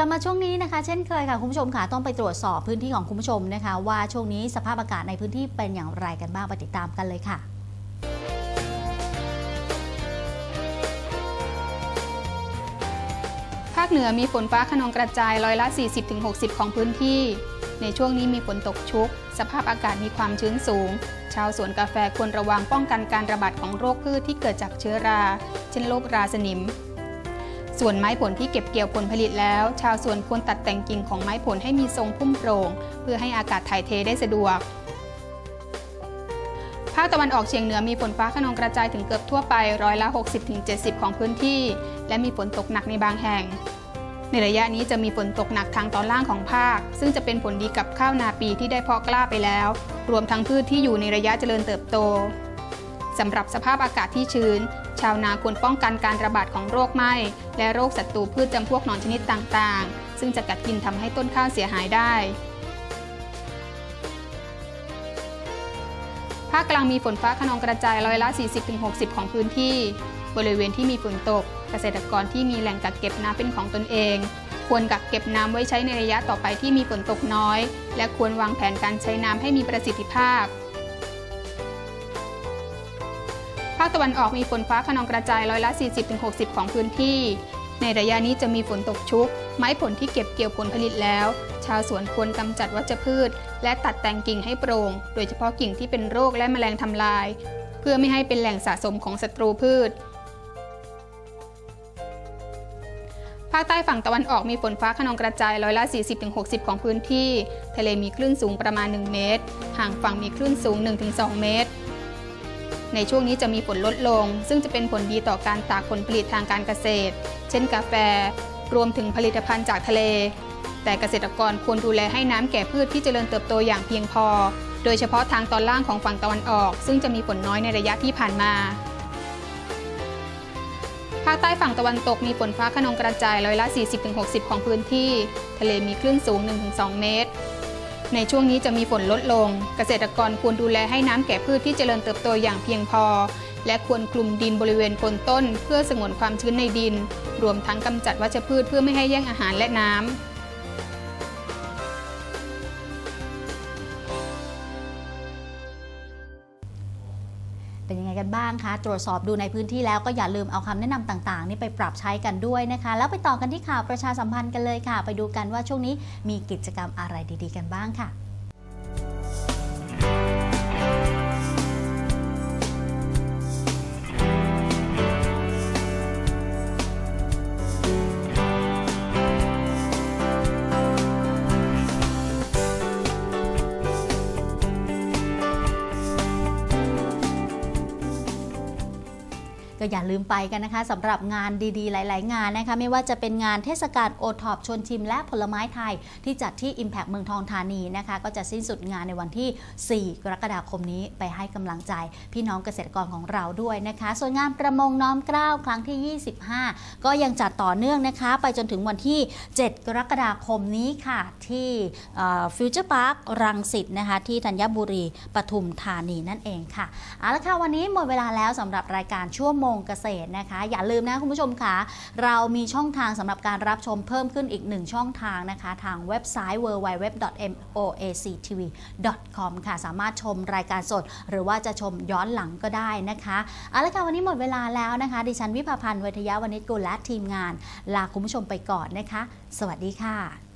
ลับมาช่วงนี้นะคะ เช่นเคยค่ะคุณผู้ชมค่ะต้องไปตรวจสอบพื้นที่ของคุณผู้ชมนะคะ ว่าช่วงนี้สภาพอากาศในพื้นที่เป็นอย่างไรกันบ้างไปติดตามกันเลยค่ะภาคเหนือมีฝนฟ้าขนองกระจายร้อยละ 40-60 ของพื้นที่ ในช่วงนี้มีฝนตกชุก สภาพอากาศมีความชื้นสูง ชาวสวนกาแฟควรระวังป้องกันการระบาดของโรคพืชที่เกิดจากเชื้อรา เช่นโรคราสนิม ส่วนไม้ผลที่เก็บเกี่ยวผลผลิตแล้ว ชาวสวนควรตัดแต่งกิ่งของไม้ผลให้มีทรงพุ่มโปร่ง เพื่อให้อากาศถ่ายเทได้สะดวก ภาคตะวันออกเฉียงเหนือมีฝนฟ้าขนองกระจายถึงเกือบทั่วไปร้อยละ 60-70 ของพื้นที่ และมีฝนตกหนักในบางแห่ง ในระยะนี้จะมีฝนตกหนักทางตอนล่างของภาค ซึ่งจะเป็นผลดีกับข้าวนาปีที่ได้เพาะกล้าไปแล้ว รวมทั้งพืชที่อยู่ในระยะเจริญเติบโต สำหรับสภาพอากาศที่ชื้น ชาวนาควรป้องกันการระบาดของโรคไหม้และโรคศัตรูพืชจำพวกหนอนชนิดต่างๆ ซึ่งจะกัดกินทำให้ต้นข้าวเสียหายได้ภาคกลางมีฝนฟ้าขนองกระจายร้อยละ 40-60 ของพื้นที่ บริเวณที่มีฝนตก เกษตรกรที่มีแหล่งกักเก็บน้ำเป็นของตนเอง ควรกักเก็บน้ำไว้ใช้ในระยะต่อไปที่มีฝนตกน้อย และควรวางแผนการใช้น้ำให้มีประสิทธิภาพ ภาคตะวันออกมีฝนฟ้าขนองกระจายร้อยละ 40-60 ของพื้นที่ ในระยะนี้จะมีฝนตกชุก ไม้ผลที่เก็บเกี่ยวผลผลิตแล้ว ชาวสวนควรกำจัดวัชพืช และตัดแต่งกิ่งให้โปร่ง โดยเฉพาะกิ่งที่เป็นโรคและแมลงทำลาย เพื่อไม่ให้เป็นแหล่งสะสมของศัตรูพืชภาคใต้ฝั่งตะวันออกมีฝนฟ้าขนองกระจายร้อยละ 40-60 ของพื้นที่ ทะเลมีคลื่นสูงประมาณ 1 เมตร ห่างฝั่งมีคลื่นสูง 1-2 เมตร ในช่วงนี้จะมีฝนลดลง ซึ่งจะเป็นผลดีต่อการตากผลผลิตทางการเกษตร เช่นกาแฟ รวมถึงผลิตภัณฑ์จากทะเล แต่เกษตรกรควรดูแลให้น้ำแก่พืชที่เจริญเติบโตอย่างเพียงพอ โดยเฉพาะทางตอนล่างของฝั่งตะวันออก ซึ่งจะมีฝนน้อยในระยะที่ผ่านมาภาคใต้ฝั่งตะวันตกมีฝนฟ้าขนองกระจายร้อยละ 40-60 ของพื้นที่ ทะเลมีคลื่นสูง 1-2 เมตร ในช่วงนี้จะมีฝนลดลง เกษตรกรควรดูแลให้น้ำแก่พืชที่เจริญเติบโตอย่างเพียงพอ และควรคลุมดินบริเวณโคนต้น เพื่อสงวนความชื้นในดิน รวมทั้งกำจัดวัชพืชเพื่อไม่ให้แย่งอาหารและน้ำ เป็นยังไงกันบ้างคะ ตรวจสอบดูในพื้นที่แล้วก็อย่าลืมเอาคำแนะนำต่างๆ นี่ไปปรับใช้กันด้วยนะคะ แล้วไปต่อกันที่ข่าวประชาสัมพันธ์กันเลยค่ะ ไปดูกันว่าช่วงนี้มีกิจกรรมอะไรดี ๆ กันบ้างค่ะ ก็อย่าลืมไปกันนะคะสำหรับงานดีๆ หลาย ๆ งานนะคะไม่ว่าจะเป็นงานเทศกาลโอท็อปชวนชิมและผลไม้ไทย ที่จัดที่ Impact เมืองทองธานีนะคะ ก็จะสิ้นสุดงานในวันที่ 4 กรกฎาคมนี้ไปให้กำลังใจ พี่น้องเกษตรกรของเราด้วยนะคะ ส่วนงานประมงน้อมเกล้าครั้งที่ 25 ก็ยังจัดต่อเนื่องนะคะ ไปจนถึงวันที่ 7 กรกฎาคมนี้ค่ะที่ฟิวเจอร์พาร์ครังสิตนะคะที่ธัญบุรีปทุมธานีนั่นเองค่ะเอาละค่ะวันนี้หมดเวลาแล้วสำหรับรายการชั่วโมงเกษตรนะคะ อย่าลืมนะคุณผู้ชมค่ะ เรามีช่องทางสำหรับการรับชมเพิ่มขึ้นอีกหนึ่งช่องทางนะคะ ทางเว็บไซต์ www.moactv.com ค่ะ สามารถชมรายการสด หรือว่าจะชมย้อนหลังก็ได้นะคะเอาละค่ะวันนี้หมดเวลาแล้วนะคะ ดิฉันวิภาพันธ์เวทยาวณิชกุลและทีมงาน ลาคุณผู้ชมไปก่อนนะคะ สวัสดีค่ะ